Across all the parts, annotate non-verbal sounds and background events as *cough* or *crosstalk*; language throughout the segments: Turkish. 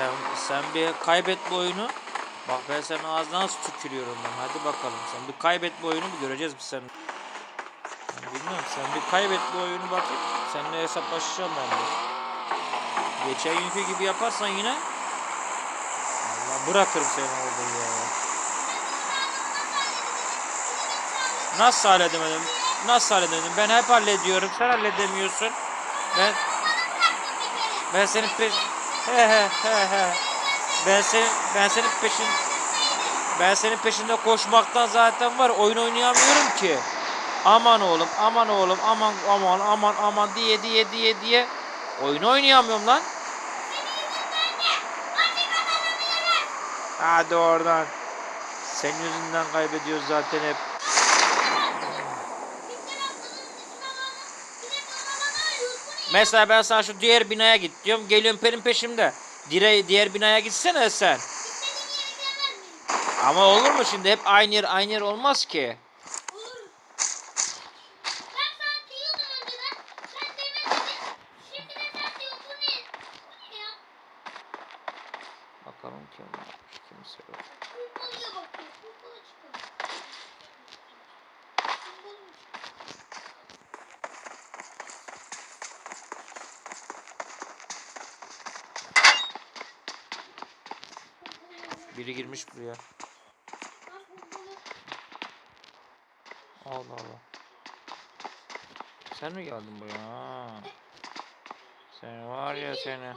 Sen sen bir kaybet bu oyunu. Bak ben senin ağzına nasıl tükürüyorum ben. Hadi bakalım. Sen bir kaybet bu oyunu bir göreceğiz biz senin. Ben bilmiyorum. Sen bir kaybet bu oyunu bakayım. Seninle hesaplaşacağım ben de. Geçen günkü gibi yaparsan yine Allah bırakırım seni orada ya. Nasıl halledemedim? Nasıl halledemedim? Ben hep hallediyorum. Sen halledemiyorsun. Ben ben senin peş. *laughs* Ben senin ben senin peşin ben senin peşinde koşmaktan zaten var. Oyun oynayamıyorum ki. Aman oğlum, aman oğlum, aman aman aman aman diye diye diye diye oyun oynayamıyorum lan. Hadi oradan. Senin yüzünden kaybediyoruz zaten hep. Mesela ben sana şu diğer binaya git diyorum. Geliyorum benim peşimde. Dire diğer binaya gitsene sen. Ama olur mu şimdi? Hep aynı yer aynı yer olmaz ki. Bakalım kim varmış, kimse yok. Biri girmiş buraya. Allah Allah. Sen mi geldin buraya? Sen var ya seni.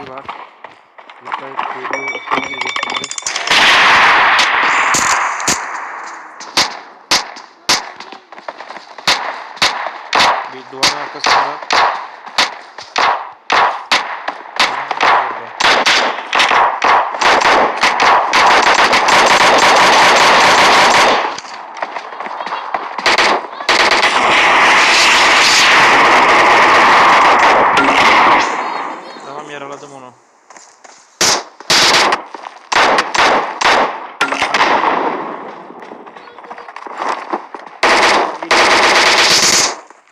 Biri var. Dikkat geliyor. içeri girecek şimdi. Bir duvarın arkasında. Orada. Tamam yaraladım onu.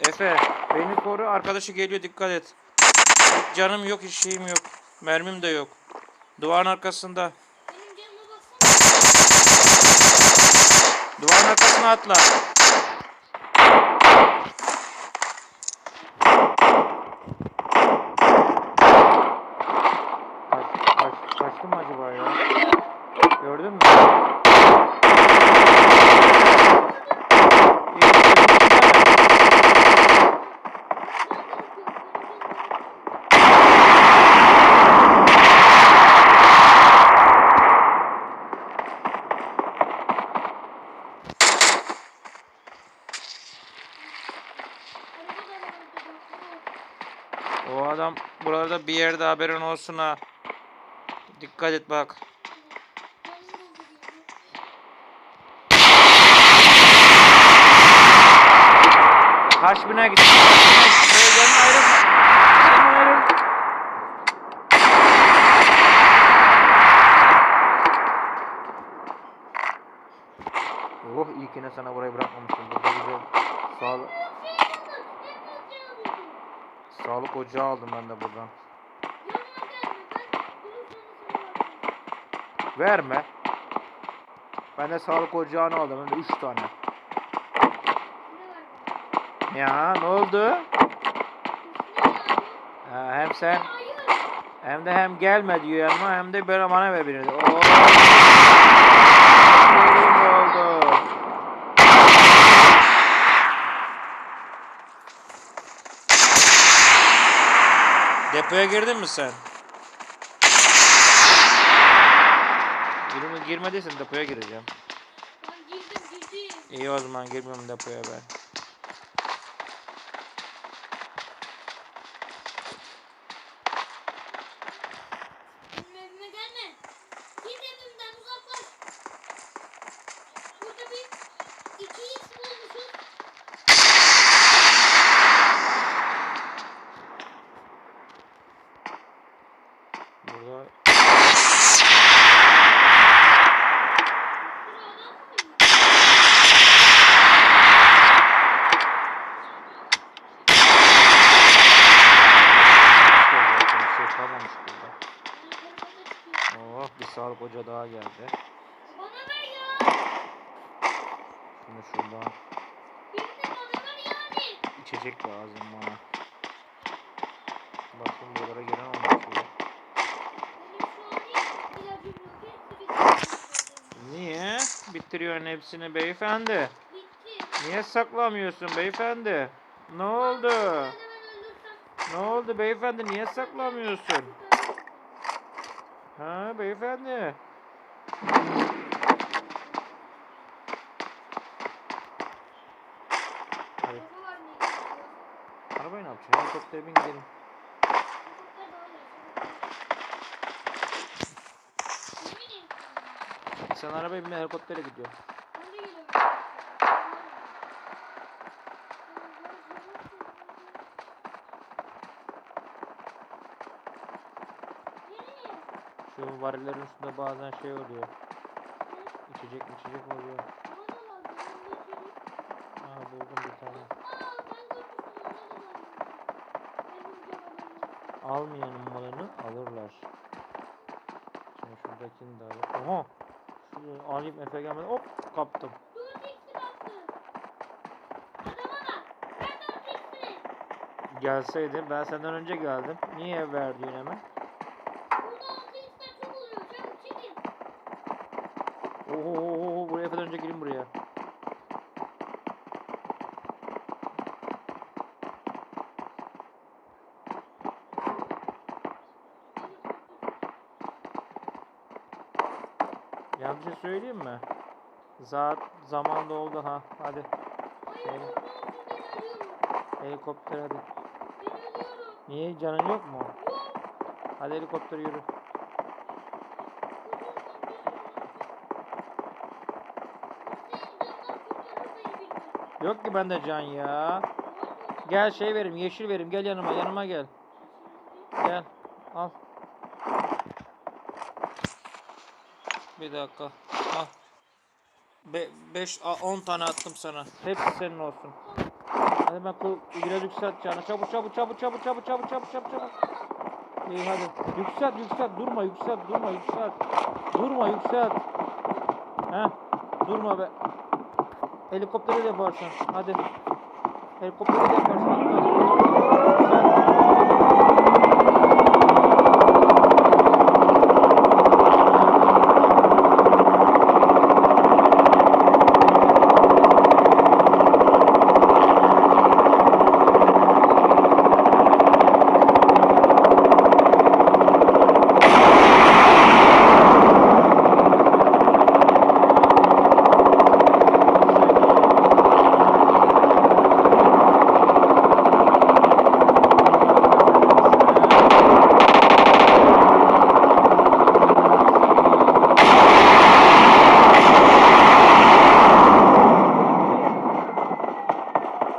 Efe beni koru arkadaşı geliyor dikkat et. Canım yok hiç şeyim yok. Mermim de yok. Duvarın arkasında. Duvarın arkasına atla. Kaç, kaç, kaçtı mı acaba ya? Gördün mü? O adam buralarda bir yerde haberin olsun ha. Dikkat et bak. Kaç bine git. Bölgenin ayrı. Senin ayrı. Oh iyi ki ne sana burayı bırakmamışım. Burada güzel sağlık, sağlık ocağı aldım ben de buradan. Verme. Ben de sağlık ocağını aldım. Hem de 3 tane. Ya ne oldu? Ha, hem sen hem de hem gelme diyor yanıma hem de böyle bana ver birini. Oo. oldu. Depoya girdin mi sen? Girmediysen depoya gireceğim. Ben girdim girdim. İyi o zaman girmiyorum depoya ben. Benim evime gelme. Git evimden uzaklaş. Burada bir iki x bulmuşuz. Burada Bir sürü adam var. işte zaten bir şey kalmamış burada. Yani telefona çıkıyor. Oh bir sağlık hoca daha geldi. Bana ver ya. Şunu şuradan Birini bana ver yani. içecek lazım bana. Bakın buralara gelen olmuş. Niye? Bitiriyorsun hepsini beyefendi. Niye saklamıyorsun beyefendi? Ne oldu? Ne oldu beyefendi? Niye saklamıyorsun? Ha beyefendi. Arabayı ne yapacaksın? Helikoptere bin gidelim. Sen arabaya bin helikoptere gidiyor. Şu varillerin üstünde bazen şey oluyor. İçecek içecek oluyor. Aa buldum bir tane. almayanın malını alırlar. Şimdi şuradakini de alayım. Oha! Şunu alayım Efe gelmedi. Hop! Kaptım. Gelseydin ben senden önce geldim. Niye verdin hemen? Oho, buraya kadar önce girin buraya. Söyleyeyim mi? Zat zaman doldu ha. Hadi Hayır ölüyorum. helikopter hadi. Niye canın yok mu? Yok. Hadi helikopter yürü. Yok ki bende can ya. Gel şey verim yeşil verim gel yanıma yanıma gel. Gel al. Bir dakika al. 5 10 tane attım sana. Hepsi senin olsun. Hadi kul biraz yükselt canı. Çabuk çabuk çabuk çabuk çabuk çabuk çabuk çabuk çabuk. İyi hadi. Yükselt yükselt durma yükselt durma yükselt. Durma yükselt. Heh durma be. Helikoptere de yaparsın. Hadi. Helikoptere de yaparsın. Atla. Yükselt.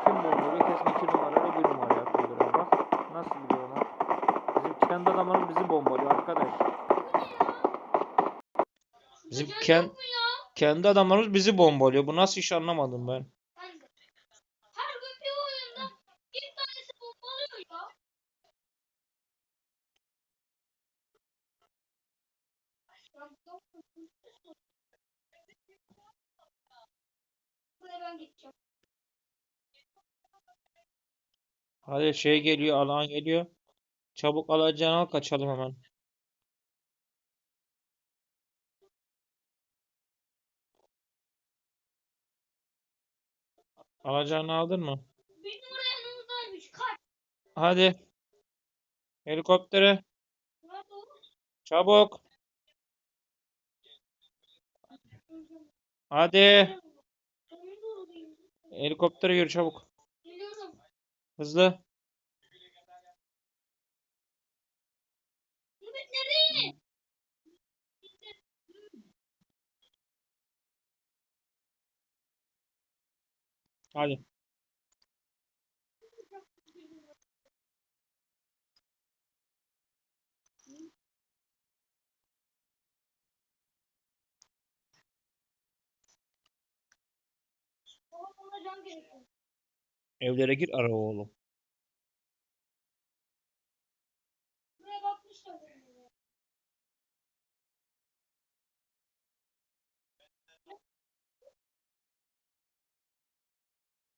Kim bombalıyor? Kesin iki numarayla bir numara yapıyorlar bak. Nasıl biliyor lan? Bizim kendi adamlarımız bizi bombalıyor arkadaş. Bizim ken- kendi adamlarımız bizi bombalıyor. Bu nasıl iş anlamadım ben. Hadi şey geliyor, alan geliyor. Çabuk alacağını al kaçalım hemen. Alacağını aldın mı? Bizim oraya yanımızdaymış. Kaç. Hadi. Helikoptere. Çabuk. Hadi. Helikoptere yürü çabuk. Hızlı. Hadi. Evlere gir ara oğlum.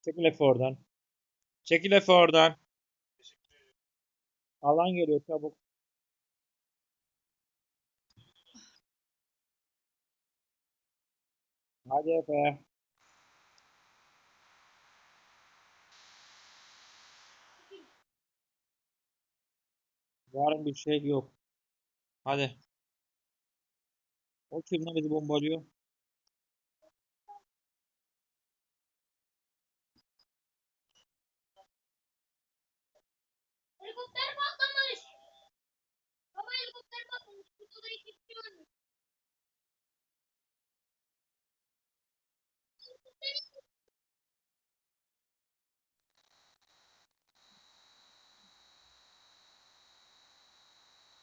Çekil Efe oradan. Çekil Efe oradan. Alan geliyor çabuk. Hadi Efe. Yarın bir şey yok. Hadi. O kim lan bizi bombalıyor?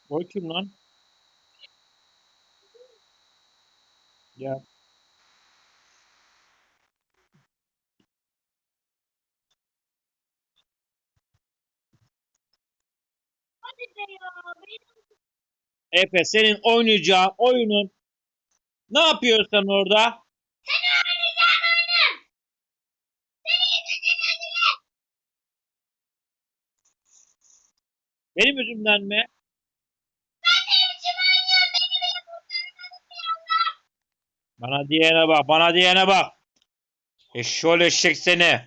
O kim lan? Ya Efe senin oynayacağın oyunun ne yapıyorsun orada? Seni oynayacağım oyunu. Seni yüzünden. Benim yüzümden mi? Bana diyene bak, bana diyene bak. Eşşoğlu eşek seni.